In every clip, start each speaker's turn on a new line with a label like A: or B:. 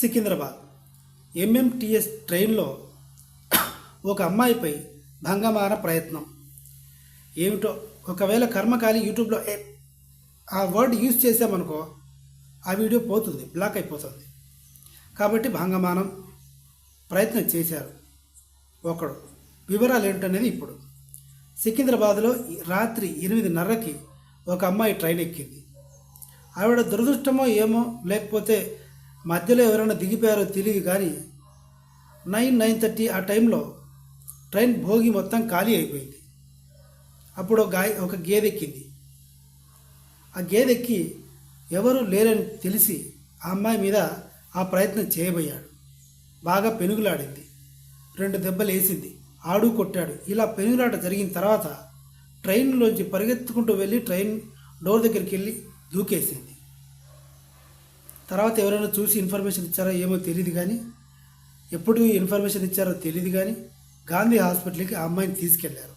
A: Secunderabad. MMTS ట్రైన్లో ఒక అమ్మాయిపై భంగమాన ప్రయత్నం. ఏమిటో ఒకవేళ కర్మకాలి యూట్యూబ్లో ఆ వర్డ్ యూజ్ చేసామనుకో ఆ వీడియో పోతుంది బ్లాక్ అయిపోతుంది. కాబట్టి భంగమానం ప్రయత్నం చేశారు ఒకడు. వివరాలు ఏంటనేది ఇప్పుడు. సికింద్రాబాద్లో రాత్రి ఎనిమిదిన్నరకి ఒక అమ్మాయి ట్రైన్ ఎక్కింది. ఆవిడ దురదృష్టమో ఏమో లేకపోతే మధ్యలో ఎవరైనా దిగిపోయారో తెలియదు కానీ నైన్ నైన్ థర్టీ ఆ టైంలో ట్రైన్ భోగి మొత్తం ఖాళీ అయిపోయింది. అప్పుడు ఒక గాయ ఒక గేదె ఎక్కింది. ఆ గేదె ఎక్కి ఎవరు లేరని తెలిసి ఆ అమ్మాయి మీద ఆ ప్రయత్నం చేయబోయాడు. బాగా పెనుగులాడింది. రెండు దెబ్బలు వేసింది. ఆడు కొట్టాడు. ఇలా పెనుగులాట జరిగిన తర్వాత ట్రైన్లోంచి పరిగెత్తుకుంటూ వెళ్ళి ట్రైన్ డోర్ దగ్గరికి వెళ్ళి దూకేసింది. తర్వాత ఎవరైనా చూసి ఇన్ఫర్మేషన్ ఇచ్చారో ఏమో తెలియదు కానీ ఎప్పుడు ఇన్ఫర్మేషన్ ఇచ్చారో తెలియదు కానీ గాంధీ హాస్పిటల్కి ఆ అమ్మాయిని తీసుకెళ్ళారు.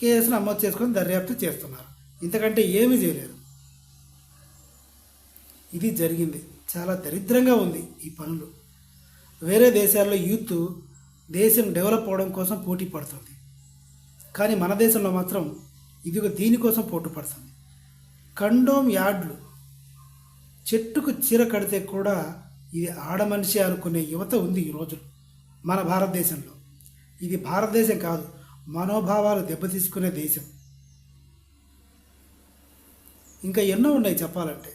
A: కేసును నమోదు చేసుకొని దర్యాప్తు చేస్తున్నారు. ఇంతకంటే ఏమీ చేయలేరు. ఇది జరిగింది. చాలా దరిద్రంగా ఉంది ఈ పనులు. వేరే దేశాల్లో యూత్ దేశం డెవలప్ అవడం కోసం పోటీ పడుతుంది. కానీ మన దేశంలో మాత్రం ఇది ఒక దీనికోసం పోటీ పడుతుంది. కండోమ్ యార్డ్లు చెట్టుకు చీర కడితే కూడా ఇది ఆడ మనిషి అనుకునే యువత ఉంది ఈ రోజు మన భారతదేశంలో. ఇది భారతదేశం కాదు మనోభావాలు దెబ్బతీసుకునే దేశం. ఇంకా ఎన్నో ఉన్నాయి చెప్పాలంటే.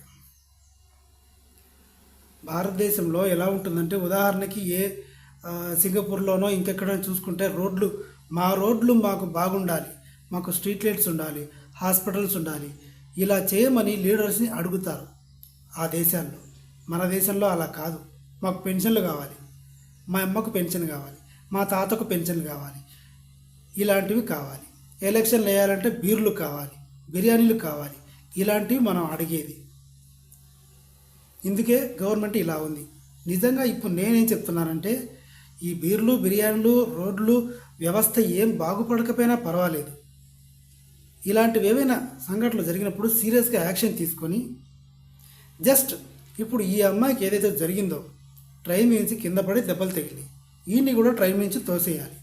A: భారతదేశంలో ఎలా ఉంటుందంటే ఉదాహరణకి ఏ సింగపూర్లోనో ఇంకెక్కడైనా చూసుకుంటే రోడ్లు మా రోడ్లు మాకు బాగుండాలి మాకు స్ట్రీట్ లైట్స్ ఉండాలి హాస్పిటల్స్ ఉండాలి ఇలా చేయమని లీడర్స్ని అడుగుతారు. ఆ దేశాల్లో. మన దేశంలో అలా కాదు. మాకు పెన్షన్లు కావాలి. మా అమ్మకు పెన్షన్ కావాలి. మా తాతకు పెన్షన్ కావాలి. ఇలాంటివి కావాలి. ఎలక్షన్లు వేయాలంటే బీర్లు కావాలి. బిర్యానీలు కావాలి. ఇలాంటివి మనం అడిగేది. ఇందుకే గవర్నమెంట్ ఇలా ఉంది. నిజంగా ఇప్పుడు నేనేం చెప్తున్నానంటే ఈ బీర్లు బిర్యానీలు రోడ్లు వ్యవస్థ ఏం బాగుపడకపోయినా పర్వాలేదు. ఇలాంటివి ఏవైనా సంఘటనలు జరిగినప్పుడు సీరియస్గా యాక్షన్ తీసుకొని జస్ట్ ఇప్పుడు ఈ అమ్మాయికి ఏదైతే జరిగిందో ట్రైన్ నుంచి కింద పడి దెబ్బలు తగిలి ఈయన్ని కూడా ట్రైన్ నుంచి తోసేయాలి.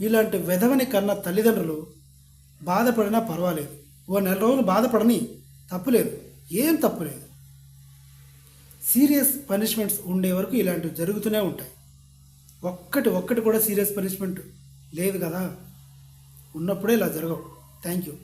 A: ఇలాంటి వెధవని కన్న తల్లిదండ్రులు బాధపడినా పర్వాలేదు. ఓ నెల రోజులు బాధపడని తప్పులేదు ఏం తప్పులేదు సీరియస్ పనిష్మెంట్స్ ఉండే వరకు ఇలాంటివి జరుగుతూనే ఉంటాయి. ఒక్కటి ఒక్కటి కూడా సీరియస్ పనిష్మెంట్ లేదు కదా. ఉన్నప్పుడే ఇలా జరగవు. Thank you.